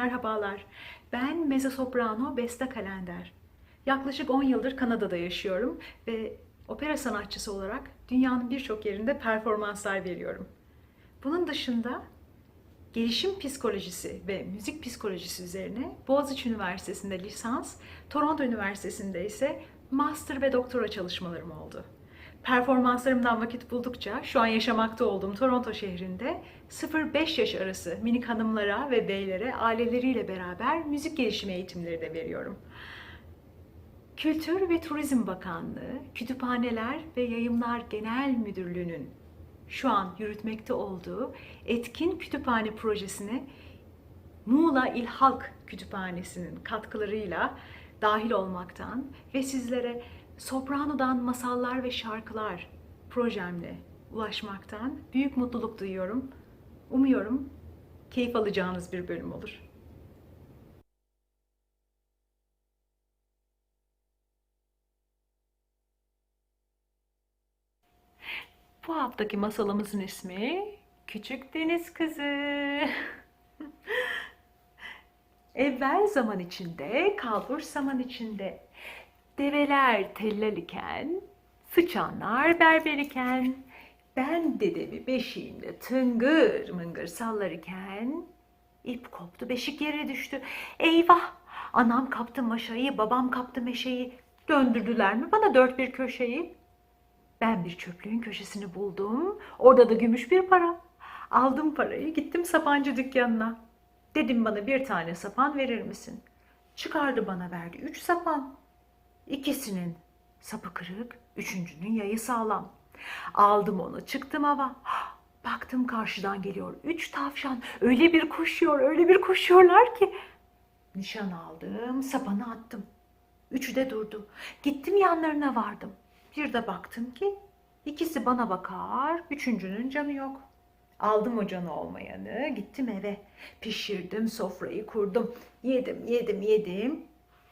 merhabalar. Ben mezzosoprano Beste Kalender. Yaklaşık 10 yıldır Kanada'da yaşıyorum ve opera sanatçısı olarak dünyanın birçok yerinde performanslar veriyorum. Bunun dışında gelişim psikolojisi ve müzik psikolojisi üzerine Boğaziçi Üniversitesi'nde lisans, Toronto Üniversitesi'nde ise master ve doktora çalışmalarım oldu. Performanslarımdan vakit buldukça şu an yaşamakta olduğum Toronto şehrinde 0-5 yaş arası minik hanımlara ve beylere aileleriyle beraber müzik gelişimi eğitimleri de veriyorum. Kültür ve Turizm Bakanlığı, Kütüphaneler ve Yayımlar Genel Müdürlüğü'nün şu an yürütmekte olduğu Etkin Kütüphane Projesi'ne Muğla İl Halk Kütüphanesi'nin katkılarıyla dahil olmaktan ve sizlere Soprano'dan masallar ve şarkılar projemle ulaşmaktan büyük mutluluk duyuyorum. Umuyorum keyif alacağınız bir bölüm olur. Bu haftaki masalımızın ismi Küçük Deniz Kızı. Evvel zaman içinde, kalbur zaman içinde, develer tellal iken, sıçanlar berber iken, ben dedemi beşiğimde tıngır mıngır sallar iken, ip koptu, beşik yere düştü. Eyvah! Anam kaptı maşayı, babam kaptı meşeyi. Döndürdüler mi bana dört bir köşeyi? Ben bir çöplüğün köşesini buldum. Orada da gümüş bir para. Aldım parayı gittim sapancı dükkanına. Dedim bana bir tane sapan verir misin? Çıkardı bana verdi üç sapan. İkisinin sapı kırık, üçüncünün yayı sağlam. Aldım onu çıktım hava. Baktım karşıdan geliyor üç tavşan. Öyle bir koşuyor, öyle bir koşuyorlar ki. Nişan aldım, sapanı attım. Üçü de durdu. Gittim yanlarına vardım. Bir de baktım ki ikisi bana bakar, üçüncünün canı yok. Aldım o canı olmayanı, gittim eve. Pişirdim, sofrayı kurdum. Yedim, yedim, yedim.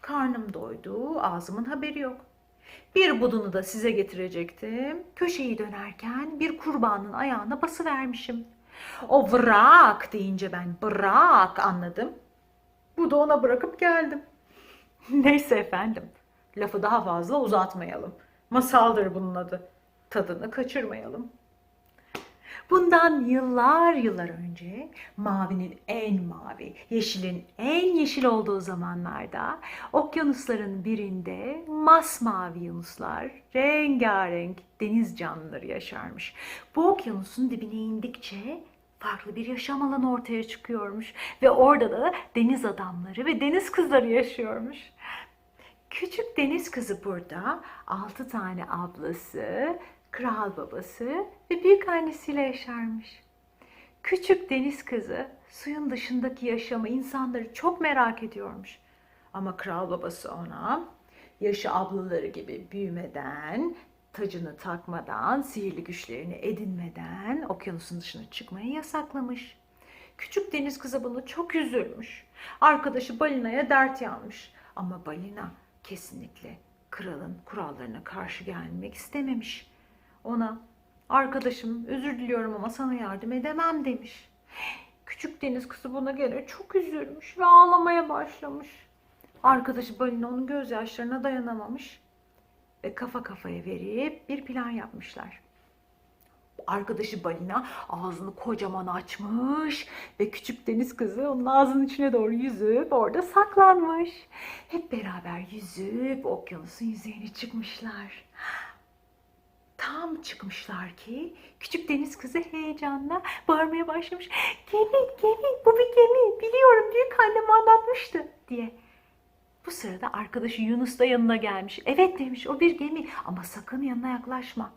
Karnım doydu, ağzımın haberi yok. Bir budunu da size getirecektim. Köşeyi dönerken bir kurbanın ayağına bası vermişim. O bırak deyince ben bırak anladım. Bu da ona bırakıp geldim. Neyse efendim. Lafı daha fazla uzatmayalım. Masaldır bunun adı. Tadını kaçırmayalım. Bundan yıllar yıllar önce mavinin en mavi, yeşilin en yeşil olduğu zamanlarda okyanusların birinde masmavi yunuslar, rengarenk deniz canlıları yaşarmış. Bu okyanusun dibine indikçe farklı bir yaşam alanı ortaya çıkıyormuş ve orada da deniz adamları ve deniz kızları yaşıyormuş. Küçük deniz kızı burada altı tane ablası, kral babası ve büyük annesiyle yaşarmış. Küçük deniz kızı suyun dışındaki yaşamı insanları çok merak ediyormuş. Ama kral babası ona yaşı ablaları gibi büyümeden, tacını takmadan, sihirli güçlerini edinmeden okyanusun dışına çıkmayı yasaklamış. Küçük deniz kızı bunu çok üzülmüş. Arkadaşı balinaya dert yanmış. Ama balina kesinlikle kralın kurallarına karşı gelmek istememiş. Ona arkadaşım özür diliyorum ama sana yardım edemem demiş. Küçük deniz kızı buna göre çok üzülmüş ve ağlamaya başlamış. Arkadaşı balina onun gözyaşlarına dayanamamış ve kafa kafaya verip bir plan yapmışlar. Arkadaşı balina ağzını kocaman açmış ve küçük deniz kızı onun ağzının içine doğru yüzüp orada saklanmış. Hep beraber yüzüp okyanusun yüzeyine çıkmışlar. Tam çıkmışlar ki küçük deniz kızı heyecanla bağırmaya başlamış. Gemi, gemi, bu bir gemi. Biliyorum büyük annem anlatmıştı diye. Bu sırada arkadaşı Yunus da yanına gelmiş. Evet demiş o bir gemi ama sakın yanına yaklaşma.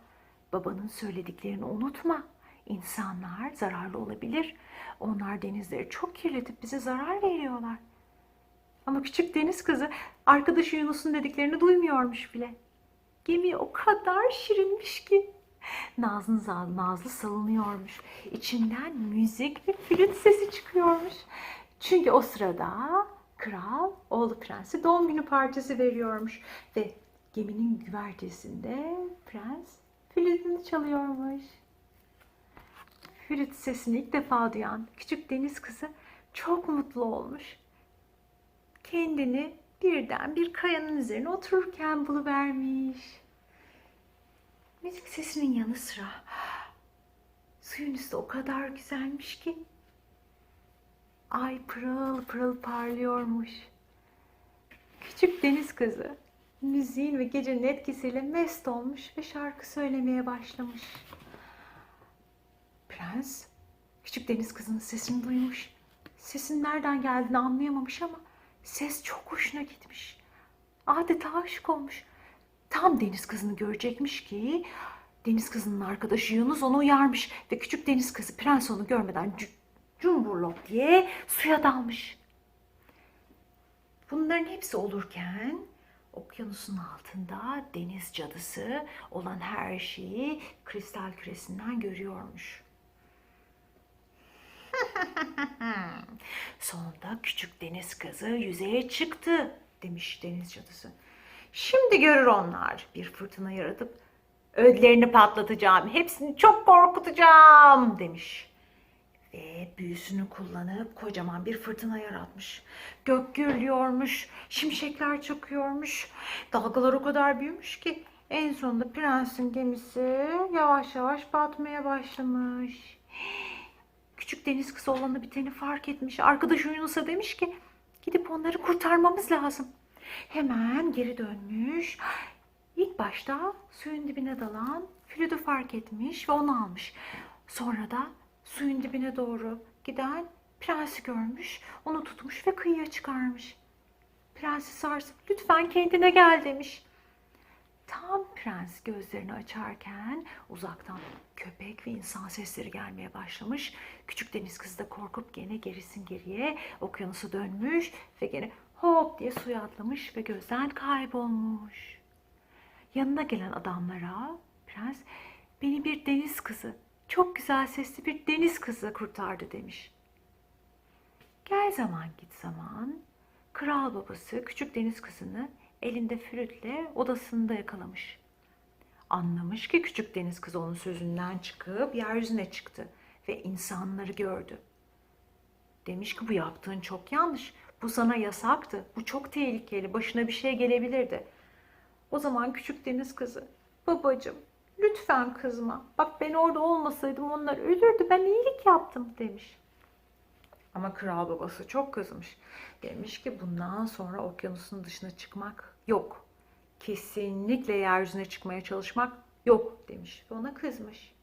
Babanın söylediklerini unutma. İnsanlar zararlı olabilir. Onlar denizleri çok kirletip bize zarar veriyorlar. Ama küçük deniz kızı arkadaşı Yunus'un dediklerini duymuyormuş bile. Gemi o kadar şirinmiş ki. Nazlı nazlı salınıyormuş. İçinden müzik ve flüt sesi çıkıyormuş. Çünkü o sırada kral oğlu prensi doğum günü partisi veriyormuş. Ve geminin güvertesinde prens flütünü çalıyormuş. Flüt sesini ilk defa duyan küçük deniz kızı çok mutlu olmuş. kendini birden bir kayanın üzerine otururken buluvermiş. Müzik sesinin yanı sıra suyun üstü o kadar güzelmiş ki ay pırıl pırıl parlıyormuş. Küçük deniz kızı müziğin ve gecenin etkisiyle mest olmuş ve şarkı söylemeye başlamış. Prens küçük deniz kızının sesini duymuş. Sesin nereden geldiğini anlayamamış ama ses çok hoşuna gitmiş. Adeta aşık olmuş. Tam deniz kızını görecekmiş ki deniz kızının arkadaşı Yunus onu uyarmış ve küçük deniz kızı prens onu görmeden cumburlop diye suya dalmış. Bunların hepsi olurken okyanusun altında deniz cadısı olan her şeyi kristal küresinden görüyormuş. Sonunda küçük deniz kızı yüzeye çıktı demiş deniz cadısı. Şimdi görür onlar bir fırtına yaratıp ödlerini patlatacağım, hepsini çok korkutacağım demiş. Ve büyüsünü kullanıp kocaman bir fırtına yaratmış. Gök gürlüyormuş, şimşekler çakıyormuş. Dalgalar o kadar büyümüş ki en sonunda prensin gemisi yavaş yavaş batmaya başlamış. Küçük deniz kızı olanı biteni fark etmiş. Arkadaşı Yunus'a demiş ki gidip onları kurtarmamız lazım. Hemen geri dönmüş. İlk başta suyun dibine dalan Flüt'ü fark etmiş ve onu almış. Sonra da suyun dibine doğru giden prensi görmüş. Onu tutmuş ve kıyıya çıkarmış. Prensi sarsıp lütfen kendine gel demiş. Tam prens gözlerini açarken uzaktan köpek ve insan sesleri gelmeye başlamış. Küçük deniz kızı da korkup gene gerisin geriye okyanusa dönmüş ve gene hop diye suya atlamış ve gözden kaybolmuş. Yanına gelen adamlara prens beni bir deniz kızı, çok güzel sesli bir deniz kızı kurtardı demiş. Gel zaman git zaman kral babası küçük deniz kızını elinde flütle odasında yakalamış. Anlamış ki küçük deniz kızı onun sözünden çıkıp yeryüzüne çıktı ve insanları gördü. Demiş ki bu yaptığın çok yanlış. Bu sana yasaktı. Bu çok tehlikeli. Başına bir şey gelebilirdi. O zaman küçük deniz kızı, babacığım lütfen kızma. Bak ben orada olmasaydım onlar ölürdü. Ben iyilik yaptım demiş. Ama kral babası çok kızmış. Demiş ki bundan sonra okyanusun dışına çıkmak yok. Kesinlikle yeryüzüne çıkmaya çalışmak yok demiş. Ve ona kızmış.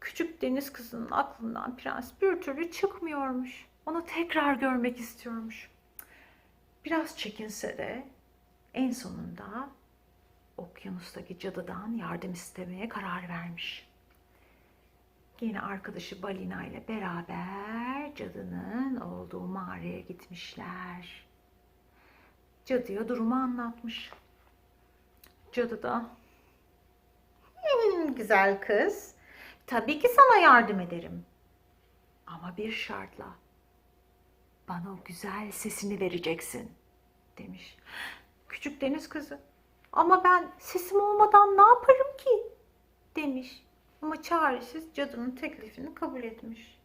Küçük deniz kızının aklından prens bir türlü çıkmıyormuş. Onu tekrar görmek istiyormuş. Biraz çekinse de en sonunda okyanustaki cadıdan yardım istemeye karar vermiş. Yine arkadaşı Balina ile beraber cadının olduğu mağaraya gitmişler. Cadıya durumu anlatmış. Cadı da "Hmm, güzel kız. Tabii ki sana yardım ederim. Ama bir şartla. Bana o güzel sesini vereceksin demiş. Küçük deniz kızı. Ama ben sesim olmadan ne yaparım ki? demiş. Ama çaresiz cadının teklifini kabul etmiş.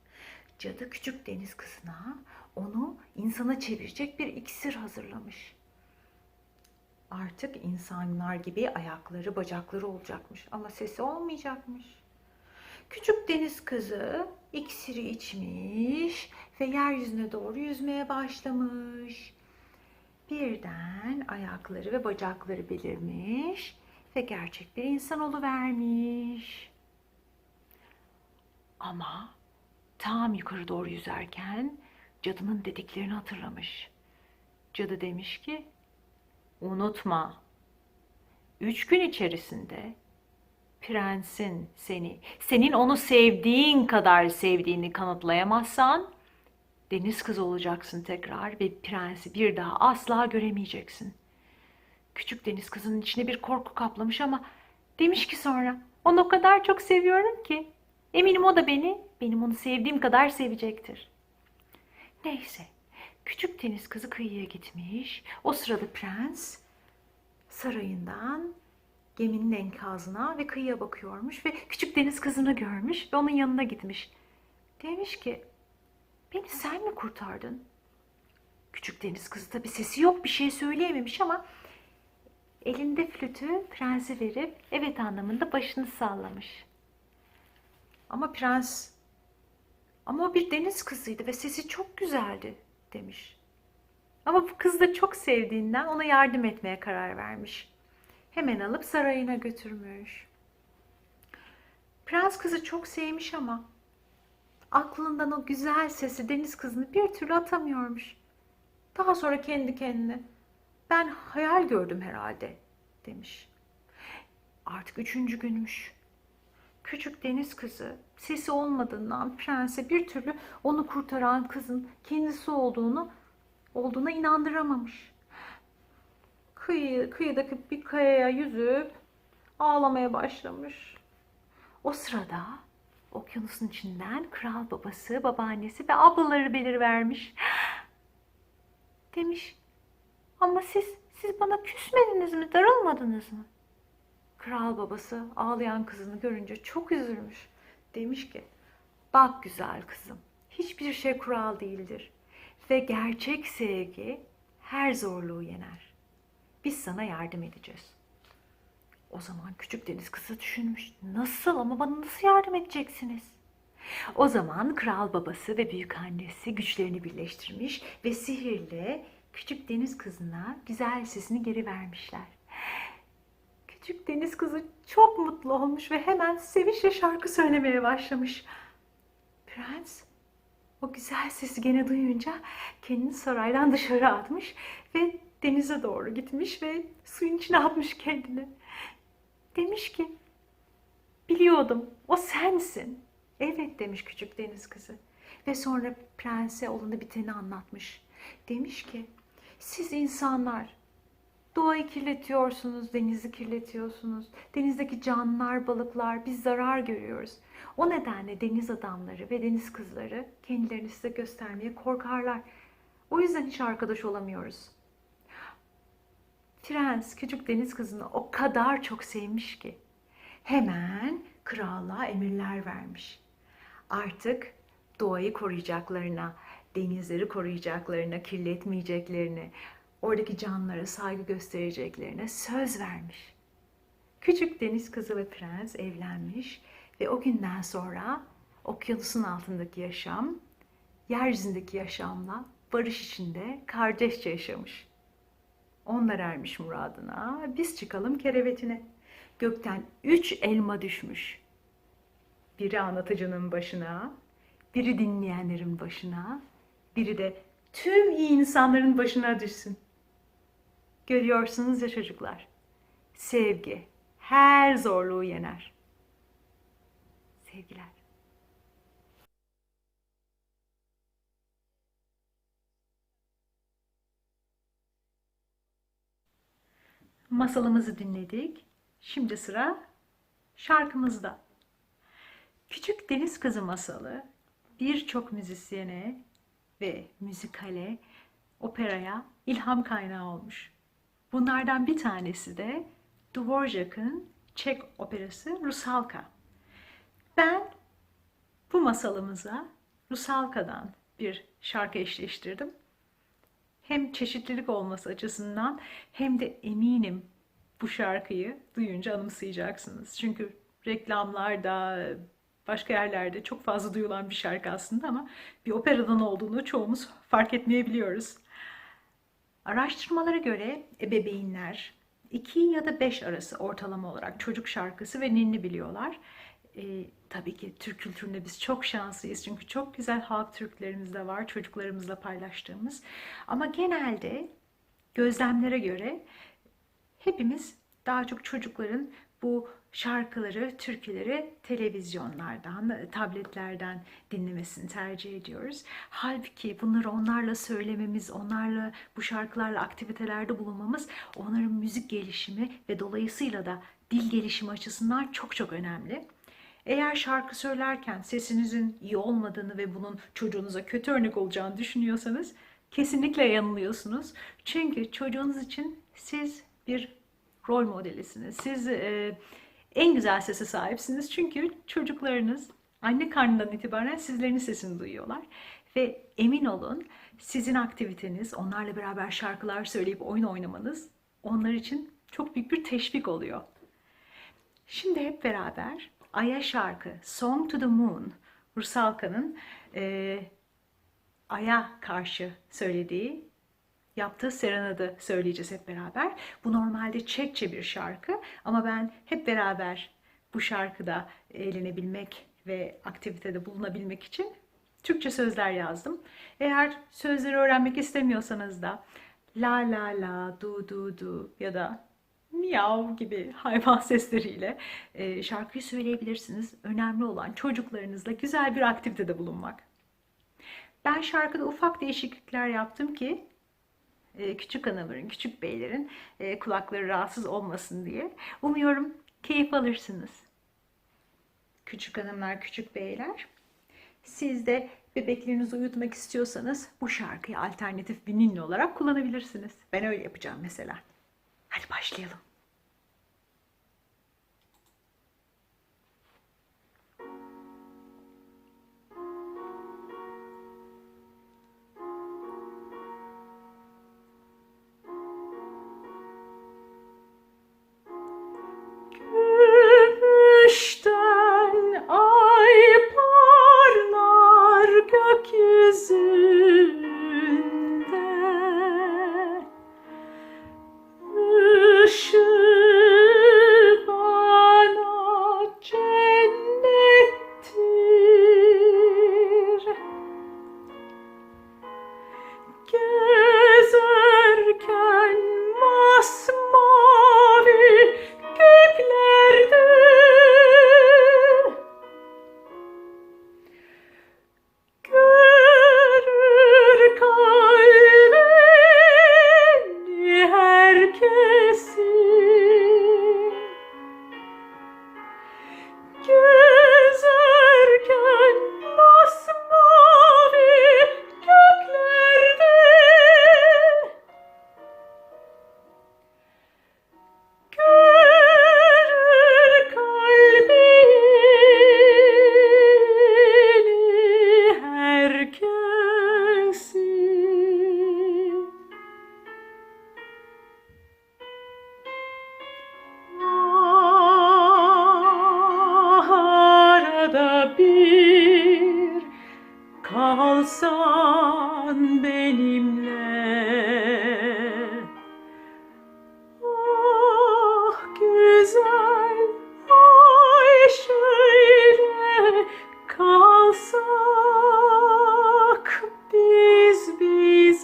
Cadı küçük deniz kızına onu insana çevirecek bir iksir hazırlamış. Artık insanlar gibi ayakları, bacakları olacakmış ama sesi olmayacakmış. Küçük deniz kızı iksiri içmiş ve yeryüzüne doğru yüzmeye başlamış. Birden ayakları ve bacakları belirmiş ve gerçek bir insan vermiş. Ama tam yukarı doğru yüzerken cadının dediklerini hatırlamış. Cadı demiş ki, unutma, üç gün içerisinde prensin seni, senin onu sevdiğin kadar sevdiğini kanıtlayamazsan deniz kızı olacaksın tekrar ve prensi bir daha asla göremeyeceksin. Küçük deniz kızının içine bir korku kaplamış ama demiş ki sonra onu o kadar çok seviyorum ki eminim o da beni benim onu sevdiğim kadar sevecektir. Neyse küçük deniz kızı kıyıya gitmiş. O sırada prens sarayından geminin enkazına ve kıyıya bakıyormuş ve küçük deniz kızını görmüş ve onun yanına gitmiş. Demiş ki, beni sen mi kurtardın? Küçük deniz kızı tabii sesi yok bir şey söyleyememiş ama elinde flütü prense verip evet anlamında başını sallamış. Ama prens ama o bir deniz kızıydı ve sesi çok güzeldi demiş. Ama bu kız da çok sevdiğinden ona yardım etmeye karar vermiş. Hemen alıp sarayına götürmüş. Prens kızı çok sevmiş ama aklından o güzel sesi deniz kızını bir türlü atamıyormuş. Daha sonra kendi kendine ben hayal gördüm herhalde demiş. Artık üçüncü günmüş. Küçük deniz kızı sesi olmadığından prense bir türlü onu kurtaran kızın kendisi olduğunu olduğuna inandıramamış. Kıyı, kıyıdaki bir kayaya yüzüp ağlamaya başlamış. O sırada okyanusun içinden kral babası, babaannesi ve ablaları belirivermiş. Demiş, ama siz, siz bana küsmediniz mi, darılmadınız mı? Kral babası ağlayan kızını görünce çok üzülmüş. Demiş ki, bak güzel kızım, hiçbir şey kural değildir. Ve gerçek sevgi her zorluğu yener. Biz sana yardım edeceğiz. O zaman küçük deniz kızı düşünmüş. Nasıl ama bana nasıl yardım edeceksiniz? O zaman kral babası ve büyük annesi güçlerini birleştirmiş ve sihirle küçük deniz kızına güzel sesini geri vermişler. Küçük deniz kızı çok mutlu olmuş ve hemen sevinçle şarkı söylemeye başlamış. Prens o güzel sesi gene duyunca kendini saraydan dışarı atmış ve denize doğru gitmiş ve suyun içine atmış kendini. Demiş ki, biliyordum o sensin. Evet demiş küçük deniz kızı. Ve sonra prense olanı biteni anlatmış. Demiş ki, siz insanlar doğayı kirletiyorsunuz, denizi kirletiyorsunuz. Denizdeki canlılar, balıklar biz zarar görüyoruz. O nedenle deniz adamları ve deniz kızları kendilerini size göstermeye korkarlar. O yüzden hiç arkadaş olamıyoruz. Prens küçük deniz kızını o kadar çok sevmiş ki hemen krallığa emirler vermiş. Artık doğayı koruyacaklarına, denizleri koruyacaklarına, kirletmeyeceklerine, oradaki canlılara saygı göstereceklerine söz vermiş. Küçük deniz kızı ve prens evlenmiş ve o günden sonra okyanusun altındaki yaşam, yeryüzündeki yaşamla barış içinde kardeşçe yaşamış. Onlar ermiş muradına, biz çıkalım kerevetine. Gökten üç elma düşmüş. Biri anlatıcının başına, biri dinleyenlerin başına, biri de tüm iyi insanların başına düşsün. Görüyorsunuz ya çocuklar, sevgi her zorluğu yener. Sevgiler. Masalımızı dinledik. Şimdi sıra şarkımızda. Küçük Deniz Kızı masalı birçok müzisyene ve müzikale, operaya ilham kaynağı olmuş. Bunlardan bir tanesi de Dvorak'ın Çek operası Rusalka. Ben bu masalımıza Rusalka'dan bir şarkı eşleştirdim hem çeşitlilik olması açısından hem de eminim bu şarkıyı duyunca anımsayacaksınız. Çünkü reklamlarda, başka yerlerde çok fazla duyulan bir şarkı aslında ama bir operadan olduğunu çoğumuz fark etmeyebiliyoruz. Araştırmalara göre ebeveynler 2 ya da 5 arası ortalama olarak çocuk şarkısı ve ninni biliyorlar. E, tabii ki Türk kültüründe biz çok şanslıyız çünkü çok güzel halk türkülerimiz de var çocuklarımızla paylaştığımız. Ama genelde gözlemlere göre hepimiz daha çok çocukların bu şarkıları, türküleri televizyonlardan, tabletlerden dinlemesini tercih ediyoruz. Halbuki bunları onlarla söylememiz, onlarla bu şarkılarla aktivitelerde bulunmamız onların müzik gelişimi ve dolayısıyla da dil gelişimi açısından çok çok önemli. Eğer şarkı söylerken sesinizin iyi olmadığını ve bunun çocuğunuza kötü örnek olacağını düşünüyorsanız kesinlikle yanılıyorsunuz. Çünkü çocuğunuz için siz bir rol modelisiniz. Siz e, en güzel sese sahipsiniz. Çünkü çocuklarınız anne karnından itibaren sizlerin sesini duyuyorlar. Ve emin olun sizin aktiviteniz, onlarla beraber şarkılar söyleyip oyun oynamanız onlar için çok büyük bir teşvik oluyor. Şimdi hep beraber Ay'a şarkı Song to the Moon, Rusalka'nın eee Ay'a karşı söylediği, yaptığı serenadı söyleyeceğiz hep beraber. Bu normalde Çekçe bir şarkı ama ben hep beraber bu şarkıda eğlenebilmek ve aktivitede bulunabilmek için Türkçe sözler yazdım. Eğer sözleri öğrenmek istemiyorsanız da la la la, du du du ya da miyav gibi hayvan sesleriyle e, şarkıyı söyleyebilirsiniz. Önemli olan çocuklarınızla güzel bir aktivitede bulunmak. Ben şarkıda ufak değişiklikler yaptım ki e, küçük hanımların, küçük beylerin e, kulakları rahatsız olmasın diye. Umuyorum keyif alırsınız. Küçük hanımlar, küçük beyler. Siz de bebeklerinizi uyutmak istiyorsanız bu şarkıyı alternatif bir ninni olarak kullanabilirsiniz. Ben öyle yapacağım mesela. Hadi başlayalım.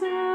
Bize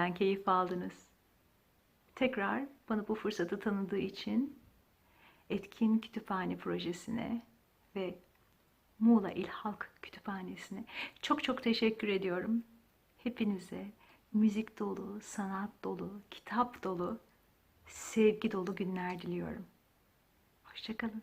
bölümden keyif aldınız. Tekrar bana bu fırsatı tanıdığı için Etkin Kütüphane Projesi'ne ve Muğla İl Halk Kütüphanesi'ne çok çok teşekkür ediyorum. Hepinize müzik dolu, sanat dolu, kitap dolu, sevgi dolu günler diliyorum. Hoşçakalın.